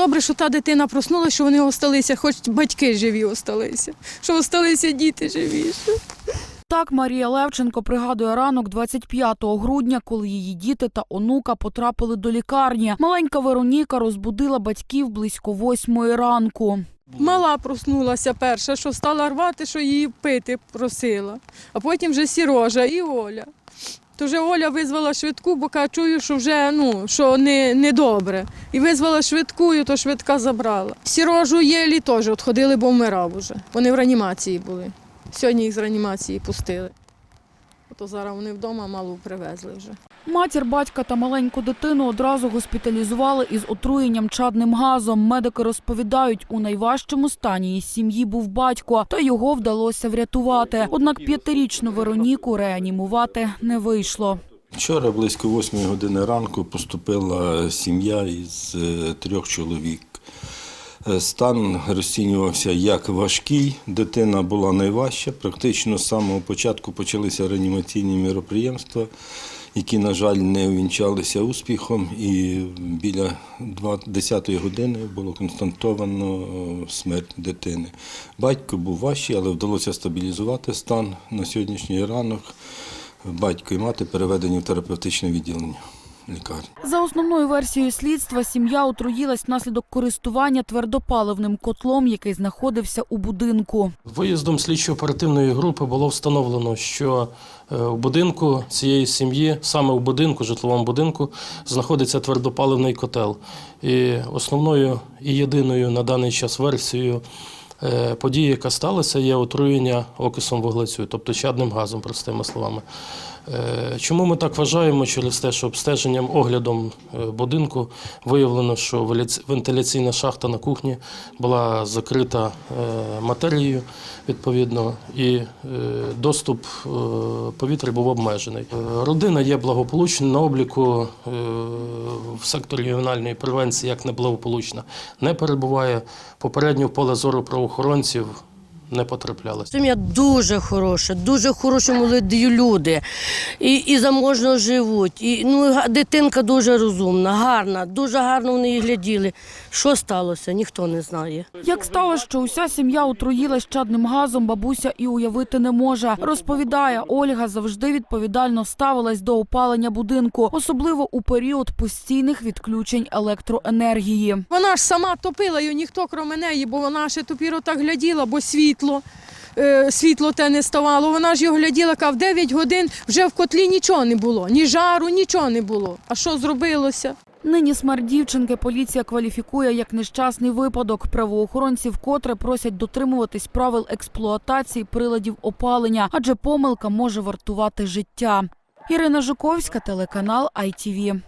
Добре, що та дитина проснулася, що вони осталися, хоч батьки живі осталися, що осталися діти живі. Так Марія Левченко пригадує ранок 25 грудня, коли її діти та онука потрапили до лікарні. Маленька Вероніка розбудила батьків близько восьмої ранку. Мала проснулася перша, що стала рвати, що її пити просила. А потім вже Сірожа і Оля. То вже Оля визвала швидку, бо чую, що вже ну, що не, не добре. І визвала швидку, і то швидка забрала. Сірожу єлі теж відходили, бо вмирав уже. Вони в реанімації були. Сьогодні їх з реанімації пустили. Ото зараз вони вдома малу привезли вже. Матір, батька та маленьку дитину одразу госпіталізували із отруєнням чадним газом. Медики розповідають, у найважчому стані із сім'ї був батько, та його вдалося врятувати. Однак п'ятирічну Вероніку реанімувати не вийшло. Вчора близько 8 години ранку поступила сім'я із е, трьох чоловік. Е, Стан розцінювався як важкий, дитина була найважча. Практично з самого початку почалися реанімаційні міроприємства, які, на жаль, не увінчалися успіхом. І біля 10 години було констатовано е, смерть дитини. Батько був важчий, але вдалося стабілізувати стан на сьогоднішній ранок. Батько і мати переведені в терапевтичне відділення лікарні. За основною версією слідства, сім'я отруїлась внаслідок користування твердопаливним котлом, який знаходився у будинку. Виїздом слідчо-оперативної групи було встановлено, що е, в будинку цієї сім'ї, саме в будинку, житловому будинку, знаходиться твердопаливний котел. І основною і єдиною на даний час версією е, події, яка сталася, є отруєння окисом вуглецю, тобто чадним газом, простими словами. Е, Чому ми так вважаємо? Через те, що обстеженням, оглядом е, будинку виявлено, що вентиляційна шахта на кухні була закрита матерією відповідно, і доступ повітря був обмежений. Родина є благополучна на обліку в секторі ювенальної превенції як неблагополучна, не перебуває попередньо в поле зору правоохоронців охоронців не потраплялася. Сім'я дуже хороша, дуже хороші молоді люди. І, і заможно живуть. І, ну, дитинка дуже розумна, гарна, дуже гарно вони її гляділи. Що сталося, ніхто не знає. Як сталося, що уся сім'я отруїлась чадним газом, бабуся і уявити не може. Розповідає, Ольга завжди відповідально ставилась до опалення будинку, особливо у період постійних відключень електроенергії. Вона ж сама топила її, ніхто крім неї, бо вона ще топіро так гляділа, бо світло. е, Світло те не ставало. Вона ж його гляділа, кав 9 годин вже в котлі нічого не було, ні жару, нічого не було. А що зробилося? Нині смерть дівчинки поліція кваліфікує як нещасний випадок. Правоохоронці вкотре просять дотримуватись правил експлуатації приладів опалення, адже помилка може вартувати життя. Ірина Жуковська, телеканал ITV.